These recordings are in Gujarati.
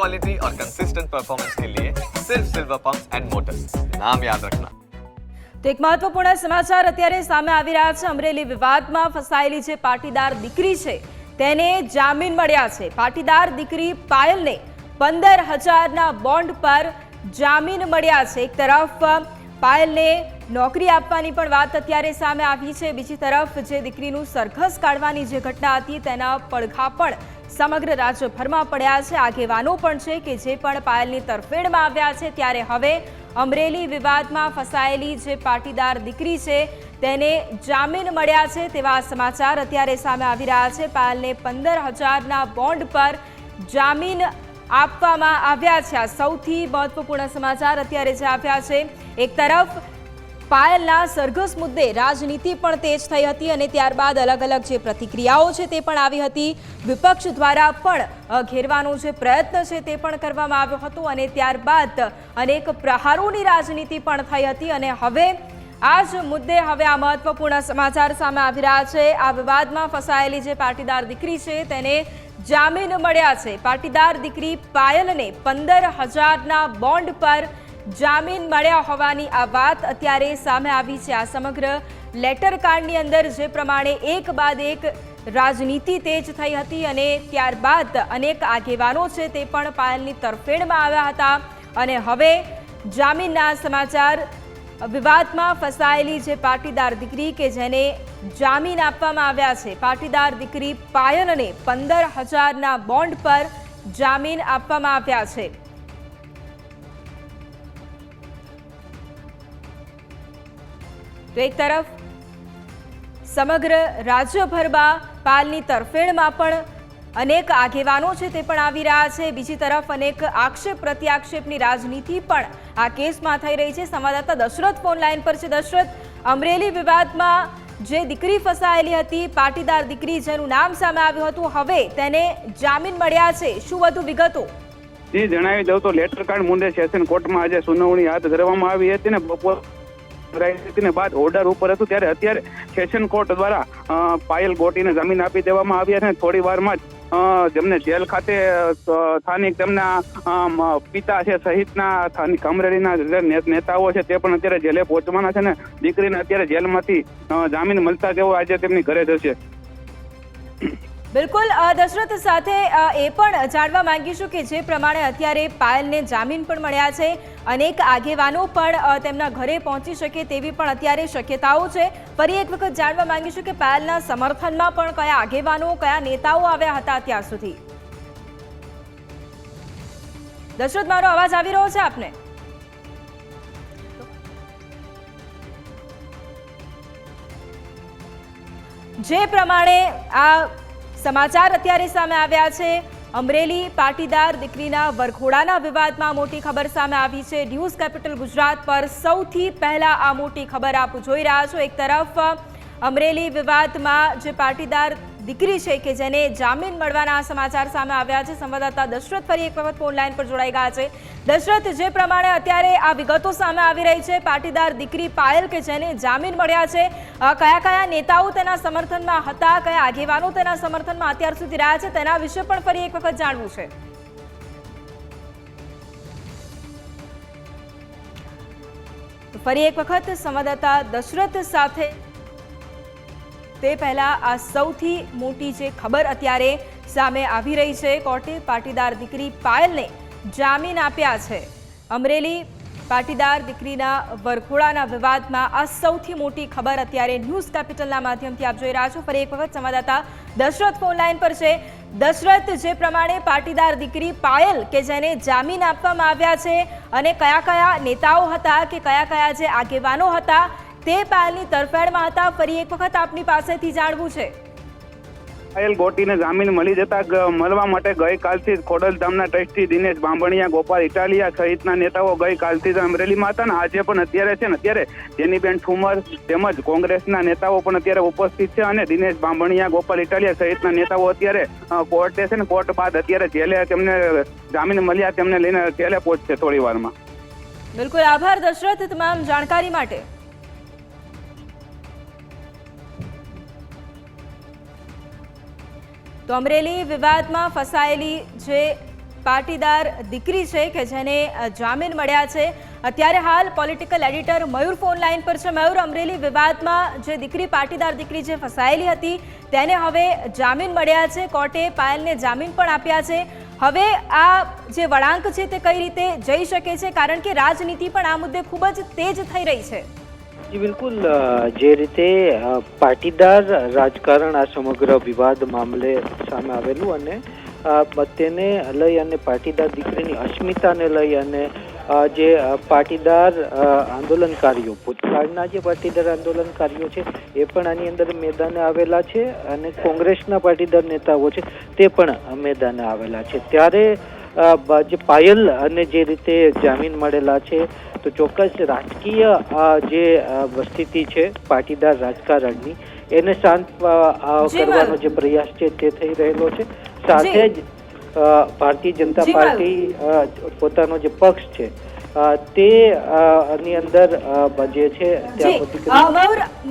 क्वालिटी और कंसिस्टेंट परफॉर्मेंस के लिए सिर्फ सिल्वर पंप्स एंड मोटर्स नाम याद रखना તો એક મહત્વપૂર્ણ સમાચાર અત્યારે સામે આવી રહ્યા છે અમરેલી વિવાદમાં ફસાયેલી જે પાટીદાર દીકરી છે તેને જામીન મળ્યા છે પાટીદાર દીકરી પાયલને પંદર હજારના બોન્ડ પર જામીન મળ્યા છે એક તરફ પાયલને નોકરી આપવાની પણ વાત અત્યારે સામે આવી છે બીજી તરફ જે દીકરીનું સરઘસ કાઢવાની જે ઘટના હતી તેના પડઘા પણ સમગ્ર રાજ્યભરમાં પડ્યા છે આગેવાનો પણ છે કે જે પણ પાયલની તરફેણમાં આવ્યા છે ત્યારે હવે અમરેલી વિવાદમાં ફસાયેલી જે પાટીદાર દીકરી છે તેને જામીન મળ્યા છે તેવા સમાચાર અત્યારે સામે આવી રહ્યા છે. પાયલને પંદર હજારના બોન્ડ પર જામીન આપવામાં આવ્યા છે. આ સૌથી મહત્વપૂર્ણ સમાચાર અત્યારે જે આવ્યા છે. એક તરફ પાયલના સરઘસ મુદ્દે રાજનીતિ પણ તેજ થઈ હતી અને ત્યારબાદ અલગ અલગ જે પ્રતિક્રિયાઓ છે તે પણ આવી હતી. વિપક્ષ દ્વારા પણ ઘેરવાનો જે પ્રયત્ન છે તે પણ કરવામાં આવ્યો હતો અને ત્યારબાદ અનેક પ્રહારોની રાજનીતિ પણ થઈ હતી અને હવે આ જ મુદ્દે હવે આ મહત્વપૂર્ણ સમાચાર સામે આવી રહ્યા છે. આ વિવાદમાં ફસાયેલી જે પાટીદાર દીકરી છે તેને જામીન મળ્યા છે. પાટીદાર દીકરી પાયલને પંદર હજારના બોન્ડ પર જામીન મળ્યા હોવાની આ વાત અત્યારે સામે આવી છે. આ સમગ્ર લેટર કાર્ડની અંદર જે પ્રમાણે એક બાદ એક રાજનીતિ તેજ થઈ હતી અને ત્યારબાદ અનેક આગેવાનો છે તે પણ પાયલની તરફેણમાં આવ્યા હતા. અને હવે જામીનના સમાચાર વિવાદમાં ફસાયેલી જે પાટીદાર દીકરી કે જેને જામીન આપવામાં આવ્યા છે. પાટીદાર દીકરી પાયલને પંદર હજારના બોન્ડ પર જામીન આપવામાં આવ્યા છે. તો એક તરફ સમગ્ર રાજ્યભરમાં પાલની તરફેણમાં પણ અનેક આગેવાનો છે તે પણ આવી રહ્યા છે. બીજી તરફ અનેક આક્ષેપ, પ્રત્યાક્ષેપની રાજનીતિ પણ આ કેસમાં થઈ રહી છે. સંવાદદાતા દશરથ ફોન લાઈન પર છે. દશરથ, અમરેલી વિવાદમાં જે દીકરી ફસાયેલી હતી, પાટીદાર દીકરી જેનું નામ સામે આવ્યું હતું, હવે તેને જામીન મળ્યા છે. શું વધુ વિગતો? જી જણાવી દઉં તો લેટર કાર્ડ મુદ્દે સેશન કોર્ટમાં આજે સુનાવણી હાથ ધરવામાં આવી હતી ને બપોર ભરાઈ બાદ ઓર્ડર ઉપર હતું ત્યારે અત્યારે સેશન કોર્ટ દ્વારા પાયલ ગોટીને જમીન આપી દેવામાં આવ્યા અને થોડી વારમાં જ જેમને જેલ ખાતે સ્થાનિક તેમના પિતા છે સહિતના સ્થાનિક અમરેલીના નેતાઓ છે તે પણ અત્યારે જેલે પહોંચવાના છે ને દીકરીને અત્યારે જેલમાંથી જામીન મળતા તેઓ આજે તેમની ઘરે જશે. બિલકુલ દશરથ સાથે એ પણ જાણવા માંગીશું કે જે પ્રમાણે અત્યારે પાયલને જામીન પણ મળ્યા છે. અનેક આગેવાનો પણ તેમના ઘરે પહોંચી શકે તેવી પણ અત્યારે શક્યતાઓ છે. ફરી એક વખત જાણવા માંગીશું કે પાયલના સમર્થનમાં પણ કયા આગેવાનો, કયા નેતાઓ આવ્યા હતા અત્યાર સુધી. દશરથ, મારો અવાજ આવી રહ્યો છે આપને? જે પ્રમાણે આ સમાચાર અત્યારે સામે આવ્યા છે. અમરેલી પાટીદાર દીકરીના વરઘોડાના વિવાદમાં મોટી ખબર સામે આવી છે. ન્યૂઝ કેપિટલ ગુજરાત પર સૌથી પહેલા આ મોટી ખબર આપ જોઈ રહ્યા છો. એક તરફ અમરેલી વિવાદમાં જે પાટીદાર દીકરી છે કે જેને જામીન મળવાના સમાચાર સામે આવ્યા છે. સંવાદદાતા દશરથ ફરી એક વખત ફોન લાઈન પર જોડાઈ ગયા છે. દશરથ, જે પ્રમાણે અત્યારે આ વિગતો સામે આવી રહી છે, પાટીદાર દીકરી પાયલ કે જેને જામીન મળ્યા છે કયા કયા નેતાઓ તેના સમર્થનમાં હતા, કયા આગેવાનો તેના સમર્થનમાં અત્યાર સુધી રહ્યા છે, તેના વિશે પણ ફરી એક વખત જાણવું છે. ફરી એક વખત સંવાદદાતા દશરથ સાથે તે પહેલાં આ સૌથી મોટી જે ખબર અત્યારે સામે આવી રહી છે, કોર્ટે પાટીદાર દીકરી પાયલને જામીન આપ્યા છે. અમરેલી પાટીદાર દીકરીના વરઘોડાના વિવાદમાં આ સૌથી મોટી ખબર અત્યારે ન્યૂઝ કેપિટલના માધ્યમથી આપ જોઈ રહ્યા છો. ફરી એક વખત સંવાદદાતા દશરથ ફોન લાઈન પર છે. દશરથ, જે પ્રમાણે પાટીદાર દીકરી પાયલ કે જેને જામીન આપવામાં આવ્યા છે અને કયા કયા નેતાઓ હતા કે કયા કયા જે આગેવાનો હતા તે પાયલની તરફેણમાં હતા. ફરી એક વખત આપની પાસેથી જાણવું છે. પાયલ ગોટીને જામીન મળી જતા મળવા માટે ગઈકાલથી જ ખોડલધામના ટ્રસ્ટી દિનેશ બાંભણિયા ગોપાલ ઇટાલિયા સહિતના નેતાઓ ગઈકાલથી જ અમરેલીમાં હતા ને આજે પણ અત્યારે છે ને અત્યારે જેનીબેન ઠુમર તેમજ કોંગ્રેસના નેતાઓ પણ અત્યારે ઉપસ્થિત છે અને દિનેશ બાંભણિયા ગોપાલ ઇટાલિયા સહિતના નેતાઓ અત્યારે કોર્ટે છે ને કોર્ટ બાદ અત્યારે જેલે તેમને જામીન મળ્યા તેમને લઈને જેલે પહોંચશે થોડી વારમાં. બિલકુલ આભાર દશરથ તમામ જાણકારી માટે. તો અમરેલી વિવાદમાં ફસાયેલી જે પાટીદાર દીકરી છે કે જેને જામીન મળ્યા છે, અત્યારે હાલ political editor Mayur phone line પર છે. મયુર, અમરેલી વિવાદમાં જે દીકરી, પાટીદાર દીકરી જે ફસાયેલી હતી, તેને હવે જામીન મળ્યા છે. કોર્ટે પાયલને જામીન પણ આપ્યા છે. હવે આ જે વળાંક છે તે કઈ રીતે જઈ શકે છે? કારણ કે રાજનીતિ પણ આ મુદ્દે ખૂબ જ તેજ થઈ રહી છે. જી, બિલકુલ જે રીતે પાટીદાર રાજકારણ આ સમગ્ર વિવાદ મામલે સામે આવેલું અને તેને લઈ અને પાટીદાર દીકરીની અસ્મિતાને લઈ અને જે પાટીદાર આંદોલનકારીઓ, ભૂતકાળના જે પાટીદાર આંદોલનકારીઓ છે, એ પણ આની અંદર મેદાને આવેલા છે અને કોંગ્રેસના પાટીદાર નેતાઓ છે, તે પણ મેદાને આવેલા છે. ત્યારે જે પાયલ અને જે રીતે જામીન મળેલા છે તો ચોક્કસ રાજકીય જે સ્થિતિ છે પાટીદાર રાજકારણની એને શાંત કરવાનો જે પ્રયાસ છે તે થઈ રહેલો છે. સાથે જ. ભારતીય જનતા પાર્ટી પોતાનો જે પક્ષ છે તે ની અંદર જે છે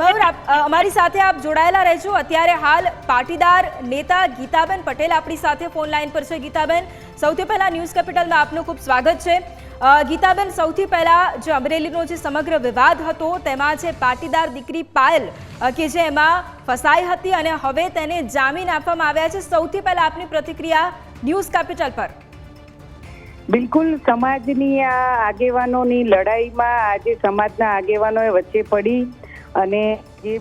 મયુર અમારી સાથે આપ જોડાયેલા રહેજો. અત્યારે હાલ પાટીદાર નેતા ગીતાબેન પટેલ આપણી સાથે ફોન લાઈન પર છે. ગીતાબેન સૌથી પહેલા ન્યૂઝ કેપિટલમાં આપનું ખૂબ સ્વાગત છે. ગીતાબેન, સૌથી પહેલા જે અમરેલીનો જે સમગ્ર વિવાદ હતો, તેમાં જે પાટીદાર દીકરી પાયલ કે જે એમાં ફસાઈ હતી અને હવે તેને જામીન આપવામાં આવ્યા છે. સૌથી પહેલા આપની પ્રતિક્રિયા ન્યૂઝ કેપિટલ પર. બિલકુલ, સમાજની આ આગેવાનોની લડાઈમાં આજે સમાજના આગેવાનોએ વચ્ચે પડી અને જે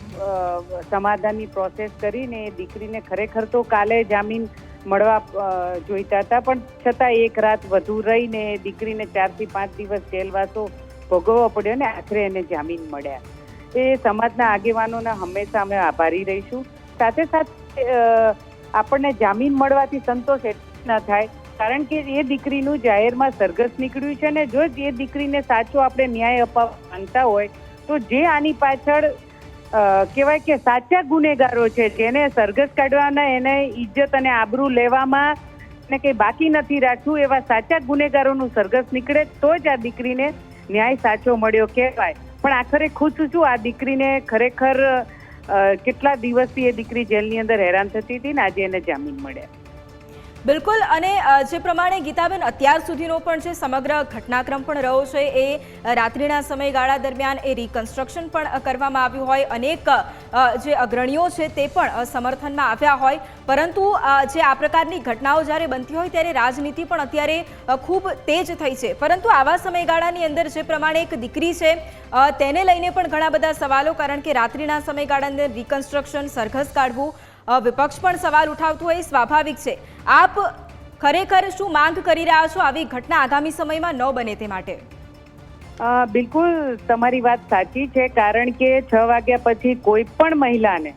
સમાધાનની પ્રોસેસ કરીને દીકરીને ખરેખર તો કાલે જામીન મળવા જોઈતા હતા. પણ છતાં એક રાત વધુ રહીને દીકરીને ચારથી પાંચ દિવસ જેલવાસો ભોગવવો પડ્યો ને આખરે એને જામીન મળ્યા. એ સમાજના આગેવાનોના હંમેશા અમે આભારી રહીશું. સાથે સાથે આપણને જામીન મળવાથી સંતોષ એટલો ન થાય, કારણ કે એ દીકરીનું જાહેરમાં સરઘસ નીકળ્યું છે ને જો એ દીકરીને સાચો આપણે ન્યાય અપાવવા માંગતા હોય, તો જે આની પાછળ કહેવાય કે સાચા ગુનેગારો છે જેને સરઘસ કાઢવાના, એને ઇજ્જત અને આબરૂ લેવામાં ને કંઈ બાકી નથી રાખવું એવા સાચા ગુનેગારોનું સરઘસ નીકળે તો જ આ દીકરીને ન્યાય સાચો મળ્યો કહેવાય. પણ આખરે ખુશ છું આ દીકરીને ખરેખર કેટલા દિવસથી એ દીકરી જેલની અંદર હેરાન થતી હતી ને આજે એને જામીન મળ્યા? બિલકુલ, અને જે પ્રમાણે ગીતાબેન અત્યાર સુધીનો પણ જે સમગ્ર ઘટનાક્રમ પણ રહ્યો છે, એ રાત્રિના સમયગાળા દરમિયાન એ રિકન્સ્ટ્રક્શન પણ કરવામાં આવ્યું હોય. અનેક જે અગ્રણીઓ છે તે પણ સમર્થનમાં આવ્યા હોય. પરંતુ જે આ પ્રકારની ઘટનાઓ જ્યારે બનતી હોય ત્યારે રાજનીતિ પણ અત્યારે ખૂબ તેજ થઈ છે. પરંતુ આવા સમયગાળાની અંદર જે પ્રમાણે એક દીકરી છે તેને લઈને પણ ઘણા બધા સવાલો, કારણ કે રાત્રિના સમયગાળાની અંદર રિકન્સ્ટ્રક્શન સરઘસ કાઢવું વિપક્ષ પણ સવાલ ઉઠાવતું હોય સ્વાભાવિક છે. આપ ખરેખર શું માંગ કરી રહ્યા છો? આવી ઘટના આગામી સમયમાં ન બને તે માટે. બિલકુલ તમારી વાત સાચી છે, કારણ કે છ વાગ્યા પછી કોઈ પણ મહિલાને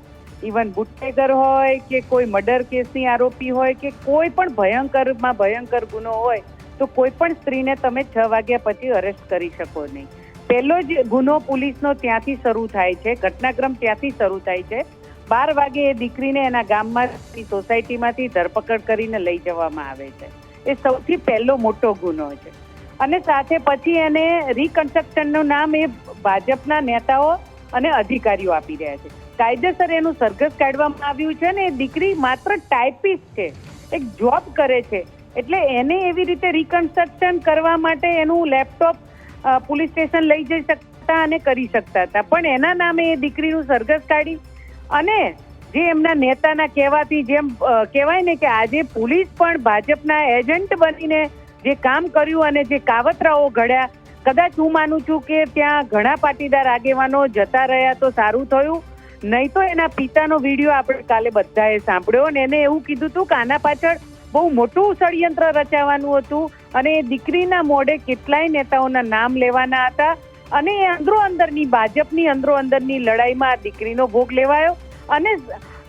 ઇવન બુટલેગર હોય કે કોઈ મર્ડર કેસની આરોપી હોય કે કોઈ પણ ભયંકરમાં ભયંકર ગુનો હોય, તો કોઈ પણ સ્ત્રીને તમે છ વાગ્યા પછી અરેસ્ટ કરી શકો નહીં. પહેલો જ ગુનો પોલીસનો ત્યાંથી શરૂ થાય છે, ઘટનાક્રમ ત્યાંથી શરૂ થાય છે. બાર વાગે એ દીકરીને એના ગામમાં સોસાયટીમાંથી ધરપકડ કરીને લઈ જવામાં આવે છે. એ સૌથી પહેલો મોટો ગુનો છે. અને સાથે પછી એને રિકન્સ્ટ્રક્શનનું નામ એ ભાજપના નેતાઓ અને અધિકારીઓ આપી રહ્યા છે. કાયદેસર એનું સરઘસ કાઢવામાં આવ્યું છે ને એ દીકરી માત્ર ટાઈપિસ્ટ છે. એક જોબ કરે છે. એટલે એને એવી રીતે રિકન્સ્ટ્રક્શન કરવા માટે એનું લેપટોપ પોલીસ સ્ટેશન લઈ જઈ શકતા અને કરી શકતા હતા. પણ એના નામે એ દીકરીનું સરઘસ કાઢી અને જે એમના નેતાના કહેવાથી જેમ કહેવાય ને કે આજે પોલીસ પણ ભાજપના એજન્ટ બનીને જે કામ કર્યું અને જે કાવતરાઓ ઘડ્યા, કદાચ હું માનું છું કે ત્યાં ઘણા પાટીદાર આગેવાનો જતા રહ્યા તો સારું થયું. નહીં તો એના પિતાનો વીડિયો આપણે કાલે બધાએ સાંભળ્યો અને એને એવું કીધું હતું કે આના પાછળ બહુ મોટું ષડયંત્ર રચાવાનું હતું અને એ દીકરીના મોઢે કેટલાય નેતાઓના નામ લેવાના હતા. અને એ અંદરો અંદરની, ભાજપની અંદરો અંદરની લડાઈમાં દીકરીનો ભોગ લેવાયો. અને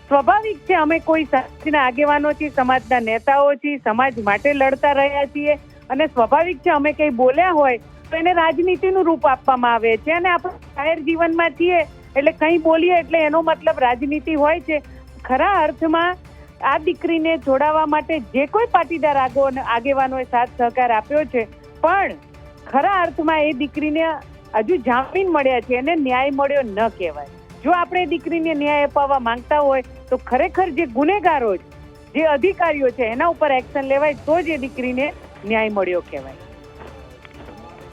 સ્વાભાવિક છે, અમે કોઈ સમાજના આગેવાનો છીએ, સમાજના નેતાઓ છીએ, સમાજ માટે લડતા રહ્યા છીએ. અને સ્વાભાવિક છે, અમે કંઈ બોલ્યા હોય, તો એને રાજનીતિનું રૂપ આપવામાં આવે છે. અને આપણે જાહેર જીવનમાં છીએ, એટલે કંઈ બોલીએ એટલે એનો મતલબ રાજનીતિ હોય છે. ખરા અર્થમાં, આ દીકરીને છોડાવવા માટે જે કોઈ પાટીદાર આગો- આગેવાનોએ સાથ સહકાર આપ્યો છે. પણ ખરા અર્થમાં એ દીકરીને હજુ જામીન મળ્યા છે એને ન્યાય મળ્યો ન કહેવાય. જો આપણે દીકરીને ન્યાય અપાવવા માંગતા હોય તો ખરેખર જે ગુનેગારો છે જે અધિકારીઓ છે એના ઉપર એક્શન લેવાય તો જ એ દીકરીને ન્યાય મળ્યો કહેવાય.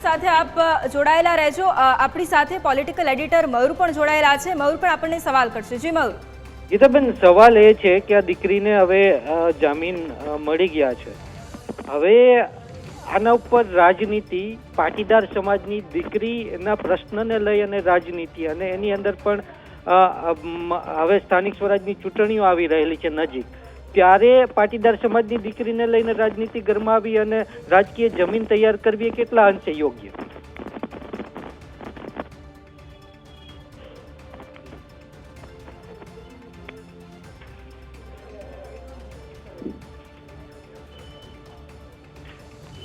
સાથે આપ જોડાયેલા રહેજો. આપણી સાથે પોલિટિકલ એડિટર મયુર પણ જોડાયેલા છે. મયુર પણ આપણને સવાલ કરશે. જી મયુર. ગીતાબેન સવાલ એ છે કે આ દીકરીને હવે જામીન મળી ગયા છે. હવે આના ઉપર રાજનીતિ, પાટીદાર સમાજની દીકરીના પ્રશ્નને લઈ અને રાજનીતિ અને એની અંદર પણ હવે સ્થાનિક સ્વરાજની ચૂંટણીઓ આવી રહેલી છે નજીક. ત્યારે પાટીદાર સમાજની દીકરીને લઈને રાજનીતિ ગરમાવી અને રાજકીય જમીન તૈયાર કરવી એ કેટલા અંશે યોગ્ય?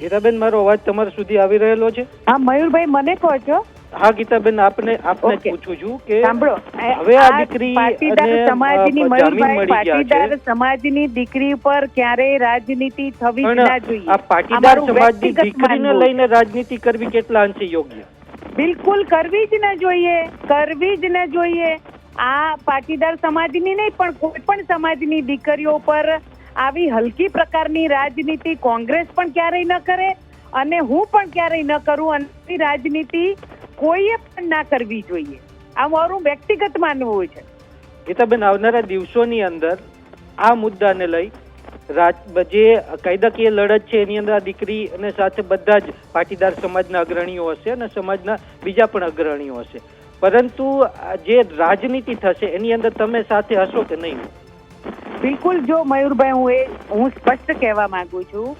ગીતાબેન મારો અવાજ તમારા સુધી આવી રહેલો છે? હા મયુરભાઈ મને કહો છો? હા ગીતાબેન આપને આપને પૂછું છું કે સાંભળો. હવે આ દીકરી પાટીદાર સમાજની મયુરભાઈ. પાટીદાર સમાજની દીકરી ઉપર ક્યારે રાજનીતિ થવી ના જોઈએ. આ પાટીદાર સમાજની દીકરીને લઈને રાજનીતિ કરવી કેટલા અંશે યોગ્ય? બિલકુલ કરવી જ ન જોઈએ. કરવી જ ન જોઈએ. આ પાટીદાર સમાજની નહીં પણ કોઈ પણ સમાજની દીકરીઓ પર આવી હલકી પ્રકારની રાજનીતિ કોંગ્રેસ પણ ક્યારેય ન કરે અને હું પણ ક્યારેય ન કરું અને રાજનીતિ કોઈએ પણ ના કરવી જોઈએ. આ મારું વ્યક્તિગત માનવું છે. ગીતાબેન, આવનારા દિવસોની અંદર આ મુદ્દાને લઈ જે કાયદાકીય લડત છે, એની અંદર આ દીકરી અને સાથે બધા જ પાટીદાર સમાજના અગ્રણીઓ હશે અને સમાજના બીજા પણ અગ્રણીઓ હશે. પરંતુ જે રાજનીતિ થશે, એની અંદર તમે સાથે હશો કે નહીં? બિલકુલ જો મયુરભાઈ, હું એ હું સ્પષ્ટ કહેવા માંગુ છું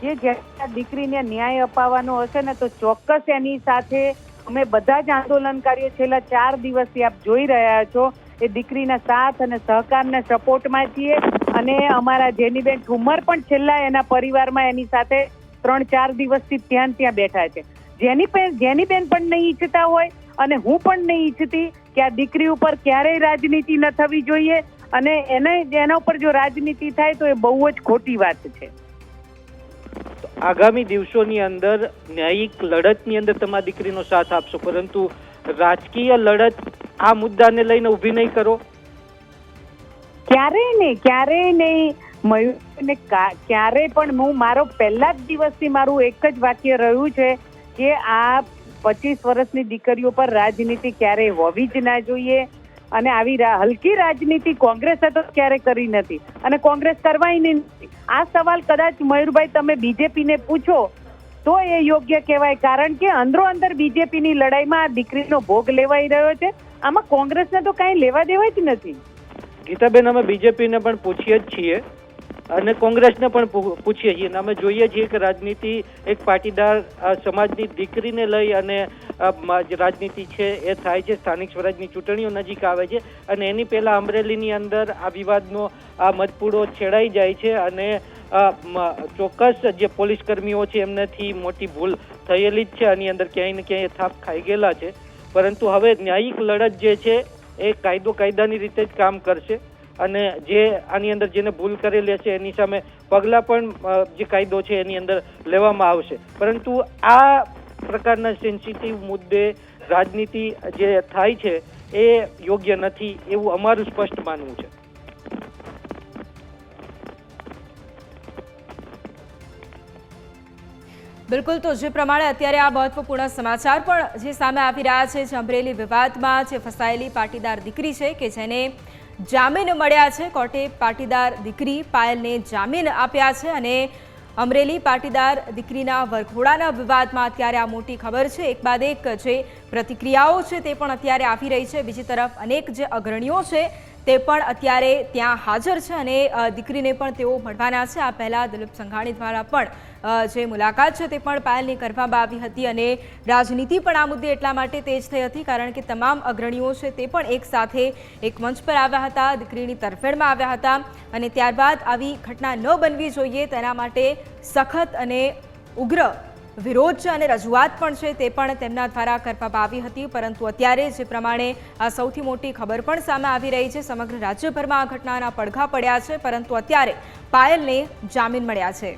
કે જ્યારે દીકરીને ન્યાય અપાવવાનો હશે ને, તો ચોક્કસ એની સાથે અમે બધા જ આંદોલનકારીઓ છેલ્લા ચાર દિવસથી આપ જોઈ રહ્યા છો એ દીકરીના સાથ અને સહકારના સપોર્ટમાં છીએ અને અમારા જેનીબેન ઠુમર પણ છેલ્લા એના પરિવારમાં એની સાથે ત્રણ ચાર દિવસથી ત્યાં ત્યાં બેઠા છે. જેની બેન જેની બેન પણ નહીં ઈચ્છતા હોય અને હું પણ નહીં ઈચ્છતી કે આ દીકરી ઉપર ક્યારેય રાજનીતિ ન થવી જોઈએ અને એને એના ઉપર જો રાજનીતિ થાય તો એ બહુ જ ખોટી વાત છે. આગામી દિવસોની અંદર ન્યાયિક લડતની અંદર તમારી દીકરીનો સાથ આપશો પરંતુ રાજકીય લડત આ મુદ્દાને લઈને ઊભી નહીં કરો? ક્યારેય નહીં ક્યારેય નહીં. મયુરને ક્યારે પણ હું મારો પહેલા જ દિવસથી મારું એક જ વાક્ય રહ્યું છે કે આ પચીસ વર્ષની દીકરીઓ પર રાજનીતિ ક્યારેય હોવી જ ના જોઈએ. અને આવી હલકી રાજનીતિ કોંગ્રેસે તો ક્યારે કરી નથી અને કોંગ્રેસ કરવાય નહીં. આ સવાલ કદાચ મયુરભાઈ તમે બીજેપીને પૂછો, તો એ યોગ્ય કહેવાય. કારણ કે અંદરો અંદર બીજેપીની લડાઈમાં આ દીકરીનો ભોગ લેવાઈ રહ્યો છે. આમાં કોંગ્રેસને તો કાંઈ લેવા દેવા જ નથી. ગીતાબેન, અમે બીજેપીને પણ પૂછીએ જ છીએ. અને કોંગ્રેસને પણ પૂછીએ છીએ. અને અમે જોઈએ છીએ કે રાજનીતિ એક પાટીદાર સમાજની દીકરીને લઈ અને રાજનીતિ છે એ થાય છે. સ્થાનિક સ્વરાજની ચૂંટણીઓ નજીક આવે છે. અને એની પહેલાં અમરેલીની અંદર આ વિવાદનો આ મતપૂડો છેડાઈ જાય છે અને ચોક્કસ જે પોલીસ કર્મીઓ છે એમનેથી મોટી ભૂલ થયેલી જ છે. આની અંદર ક્યાંય ને ક્યાંય થાપ ખાઈ ગયેલા છે. પરંતુ હવે ન્યાયિક લડત જે છે એ કાયદો કાયદાની રીતે જ કામ કરશે. અને જે આની અંદર જેને ભૂલ કરેલી હશે, એની સામે પગલાં પણ જે કાયદો છે એની અંદર લેવામાં આવશે. પરંતુ આ પ્રકારના સેન્સિટિવ મુદ્દે રાજનીતિ જે થાય છે, એ યોગ્ય નથી એવું અમારું સ્પષ્ટ માનવું છે. બિલકુલ તો જે પ્રમાણે અત્યારે આ મહત્વપૂર્ણ સમાચાર પણ જે સામે આવી રહ્યા છે, જે અમરેલી વિવાદમાં જે ફસાયેલી પાટીદાર દીકરી છે કે જેને જામીન મળ્યા છે, કોર્ટે પાટીદાર દીકરી પાયલને જામીન આપ્યા છે અને અમરેલી પાટીદાર દીકરીના વરઘોડાના વિવાદમાં અત્યારે આ મોટી ખબર છે. એક બાદ એક જે પ્રતિક્રિયાઓ છે તે પણ અત્યારે આવી રહી છે. બીજી તરફ અનેક જે અગ્રણીઓ છે તે પણ અત્યારે ત્યાં હાજર છે અને દીકરીને પણ તેઓ મળવાના છે. આ પહેલાં દિલીપ સંઘાણી દ્વારા પણ જે મુલાકાત છે તે પણ પાયલની કરવામાં આવી હતી અને રાજનીતિ પણ આ મુદ્દે એટલા માટે તેજ થઈ હતી કારણ કે તમામ અગ્રણીઓ છે તે પણ એક સાથે એક મંચ પર આવ્યા હતા, દીકરીની તરફેણમાં આવ્યા હતા અને ત્યારબાદ આવી ઘટના ન બનવી જોઈએ તેના માટે સખત અને ઉગ્ર વિરોધ છે અને રજૂઆત પણ છે તે પણ તેમના દ્વારા કરવામાં આવી હતી. પરંતુ અત્યારે જે પ્રમાણે આ સૌથી મોટી ખબર પણ સામે આવી રહી છે, સમગ્ર રાજ્યભરમાં આ ઘટનાના પડઘા પડ્યા છે, પરંતુ અત્યારે પાયલને જામીન મળ્યા છે.